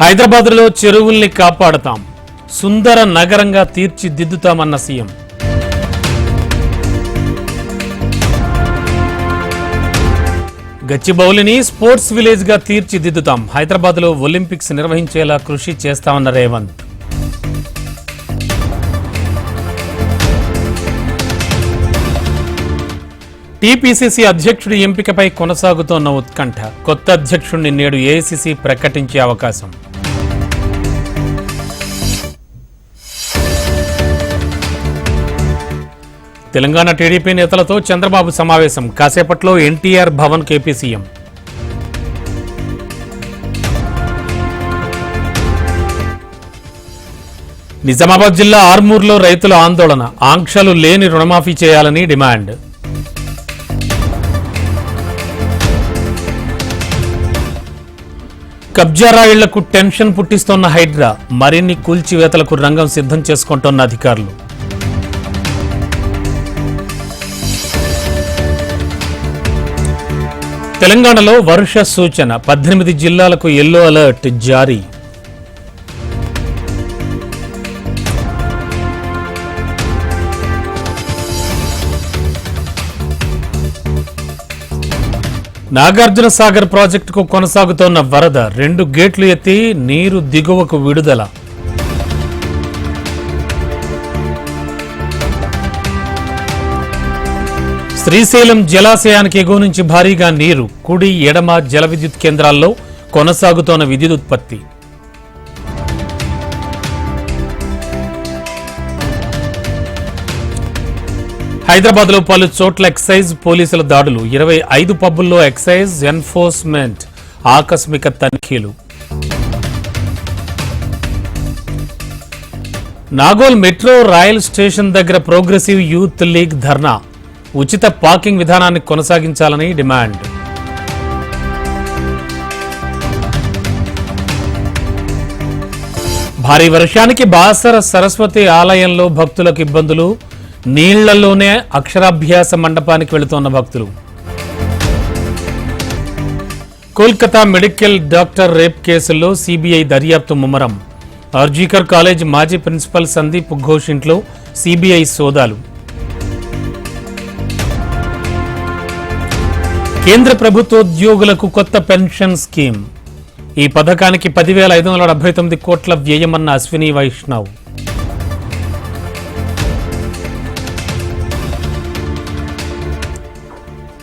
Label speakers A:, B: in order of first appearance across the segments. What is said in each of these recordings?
A: హైదరాబాద్లో చెరువుల్ని కాపాడతాం. సుందర నగరంగా తీర్చిదిద్దుతామన్న CM. గచ్చిబౌలిని sports విలేజ్గా తీర్చిదిద్దుతాం. హైదరాబాద్లో ఒలింపిక్స్ నిర్వహించేలా కృషి చేస్తామన్న రేవంత్. టీపీసీసీ అధ్యక్షుడి ఎంపికపై కొనసాగుతోన్న ఉత్కంఠ. కొత్త అధ్యక్షుడిని నేడు ఏఐసీసీ ప్రకటించే అవకాశం. తెలంగాణ టీడీపీ నేతలతో చంద్రబాబు సమావేశం. కాసేపట్లో ఎన్టీఆర్ భవన్ కేపీ సీఎం. నిజామాబాద్ జిల్లా ఆర్మూర్లో రైతుల ఆందోళన. ఆంక్షలు లేని రుణమాఫీ చేయాలని డిమాండ్. కబ్జా రాయిళ్ళకు టెన్షన్ పుట్టిస్తోన్న హైడ్రా మరిన్ని కూల్చివేతలకు రంగం సిద్ధం చేసుకుంటోన్న అధికారులు. తెలంగాణలో వర్ష సూచన పద్దెనిమిది జిల్లాలకు ఎల్లో అలర్ట్ జారీ. నాగార్జున సాగర్ ప్రాజెక్టుకు కొనసాగుతోన్న వరద రెండు గేట్లు ఎత్తి నీరు దిగువకు విడుదల. శ్రీశైలం జలాశయానికి ఎగువ నుంచి భారీగా నీరు కుడి ఎడమ జల విద్యుత్ కేంద్రాల్లో కొనసాగుతోన్న విద్యుత్ హైదరాబాద్లో పలు చోట్ల ఎక్సైజ్ పోలీసుల దాడులు. ఇరవై ఐదు పబ్బుల్లో ఎక్సైజ్ ఎన్ఫోర్స్మెంట్ ఆకస్మిక తనిఖీలు. నాగోల్ మెట్రో రాయల్ స్టేషన్ దగ్గర ప్రోగ్రెసివ్ యూత్ లీగ్ ధర్నా. ఉచిత పార్కింగ్ విధానాన్ని కొనసాగించాలని డిమాండ్. భారీ వర్షానికి బాసర సరస్వతి ఆలయంలో భక్తులకు ఇబ్బందులు. నీళ్ళలోనే అక్షరాభ్యాస మండపానికి వెళుతోన్న భక్తులు. కోల్కతా మెడికల్ డాక్టర్ రేప్ కేసుల్లో సిబిఐ దర్యాప్తు ముమ్మరం. ఆర్జీకర్ కాలేజ్ మాజీ ప్రిన్సిపల్ సందీప్ ఘోష్ ఇంట్లో సిబిఐ సోదాలు. కేంద్ర ప్రభుత్వోద్యోగులకు కొత్త పెన్షన్ స్కీమ్. ఈ పథకానికి పదివేల ఐదు వందల డెబ్బై తొమ్మిది కోట్ల వ్యయమన్న అశ్విని వైష్ణవ్.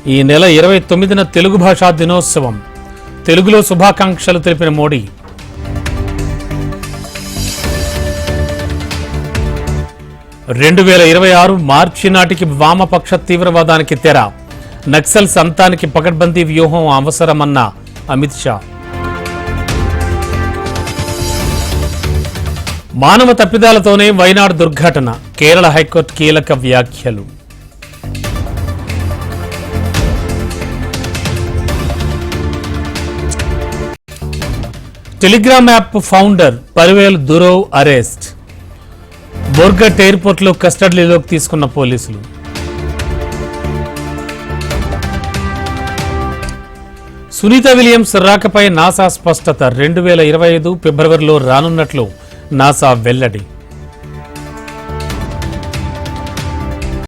A: ఈ నెల ఇరవై తొమ్మిదిన తెలుగు భాషా దినోత్సవం. తెలుగులో శుభాకాంక్షలు తెలిపిన మోడీ. రెండు వేల ఇరవై ఆరు మార్చి నాటికి వామపక్ష తీవ్రవాదానికి తెర. నక్సల్ సంతానికి పకడ్బందీ వ్యూహం అవసరమన్న అమిత్ షా. మానవ తప్పిదాలతోనే వైనాడు దుర్ఘటన. కేరళ హైకోర్టు కీలక వ్యాఖ్యలు. Telegram app founder Pavel Durov arrest. Bourget ఎయిర్పోర్ట్లో కస్టడీలోకి తీసుకున్న పోలీసులు. సునీత విలియమ్స్ రాకపై నాసా స్పష్టత. రెండు వేల ఇరవై ఐదు ఫిబ్రవరిలో రానున్నట్లు నాసా వెల్లడి.